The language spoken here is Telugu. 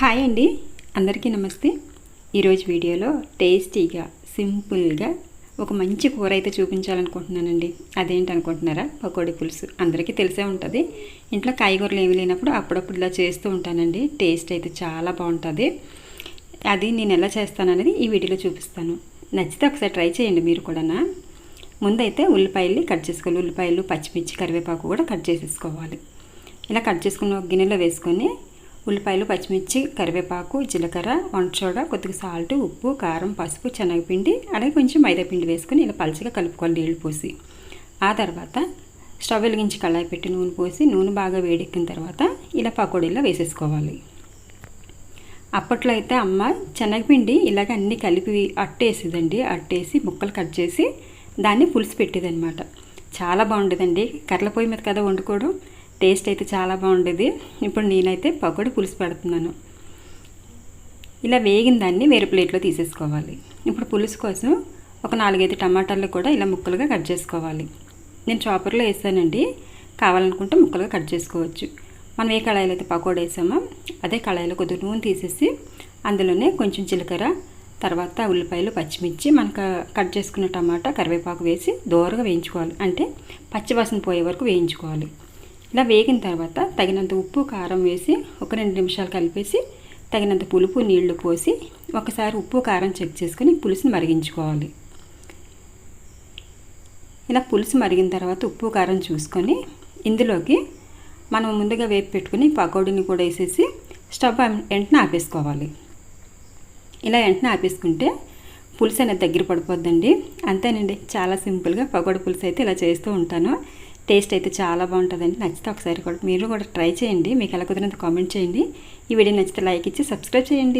హాయ్ అండి. అందరికీ నమస్తే. ఈరోజు వీడియోలో టేస్టీగా సింపుల్గా ఒక మంచి కూర అయితే చూపించాలనుకుంటున్నానండి. అదేంటి అనుకుంటున్నారా? పకోడీ పులుసు. అందరికీ తెలిసే ఉంటుంది. ఇంట్లో కాయగూరలు ఏమి లేనప్పుడు అప్పుడప్పుడు ఇలా చేస్తూ ఉంటానండి. టేస్ట్ అయితే చాలా బాగుంటుంది. అది నేను ఎలా చేస్తాననేది ఈ వీడియోలో చూపిస్తాను. నచ్చితే ఒకసారి ట్రై చేయండి మీరు కూడా ముందైతే ఉల్లిపాయలు కట్ చేసుకోవాలి. ఉల్లిపాయలు పచ్చిమిర్చి కరివేపాకు కూడా కట్ చేసేసుకోవాలి. ఇలా కట్ చేసుకున్న గిన్నెలో వేసుకొని ఉల్లిపాయలు పచ్చిమిర్చి కరివేపాకు జీలకర్ర వంటచోడ కొద్దిగా సాల్ట్ ఉప్పు కారం పసుపు శనగపిండి అలాగే కొంచెం మైదా పిండి వేసుకొని ఇలా పలుచగా కలుపుకోవాలి నీళ్ళు పోసి. ఆ తర్వాత స్టవ్ వెలిగించి కళాయి పెట్టి నూనె పోసి నూనె బాగా వేడెక్కిన తర్వాత ఇలా పకోడీలో వేసేసుకోవాలి. అప్పట్లో అయితే అమ్మ శనగపిండి ఇలాగ అన్నీ కలిపి అట్టేసేదండి. అట్టేసి ముక్కలు కట్ చేసి దాన్ని పులుసు పెట్టేదనమాట చాలా బాగుండేదండి. కర్రల పొయ్యి మీద కదా వండుకోవడం. టేస్ట్ అయితే చాలా బాగుండేది. ఇప్పుడు నేనైతే పకోడీ పులుసు పెడుతున్నాను. ఇలా వేగిన దాన్ని వేరే ప్లేట్లో తీసేసుకోవాలి. ఇప్పుడు పులుసు కోసం ఒక నాలుగైదు టమాటాలు కూడా ఇలా ముక్కలుగా కట్ చేసుకోవాలి. నేను చాపర్లో వేసానండి. కావాలనుకుంటే ముక్కలుగా కట్ చేసుకోవచ్చు. మనం ఏ కళాయిలో అయితే పకోడీ వేసామో అదే కళాయిలో కొద్దిగా నూనె తీసేసి అందులోనే కొంచెం జీలకర్ర తర్వాత ఉల్లిపాయలు పచ్చిమిర్చి మనకు కట్ చేసుకున్న టమాటా కరివేపాకు వేసి దోరగా వేయించుకోవాలి. అంటే పచ్చివాసన పోయే వరకు వేయించుకోవాలి. ఇలా వేగిన తర్వాత తగినంత ఉప్పు కారం వేసి ఒక రెండు నిమిషాలు కలిపేసి తగినంత పులుపు నీళ్ళు పోసి ఒకసారి ఉప్పు కారం చెక్ చేసుకుని పులుసుని మరిగించుకోవాలి. ఇలా పులుసు మరిగిన తర్వాత ఉప్పు కారం చూసుకొని ఇందులోకి మనం ముందుగా వేపి పెట్టుకుని పకోడీని కూడా వేసేసి స్టవ్ వెంటనే ఆపేసుకోవాలి. ఇలా వెంటనే ఆపేసుకుంటే పులుసు అనేది దగ్గర పడిపోద్దండి. అంతేనండి చాలా సింపుల్గా పకోడీ పులుసు అయితే ఇలా చేస్తూ ఉంటాను. టేస్ట్ అయితే చాలా బాగుంటుందండి. నచ్చితే ఒకసారి కూడా మీరు కూడా ట్రై చేయండి. మీకు ఎలా కుదిరినంత కామెంట్ చేయండి. ఈ వీడియో నచ్చితే లైక్ ఇచ్చి సబ్స్క్రైబ్ చేయండి.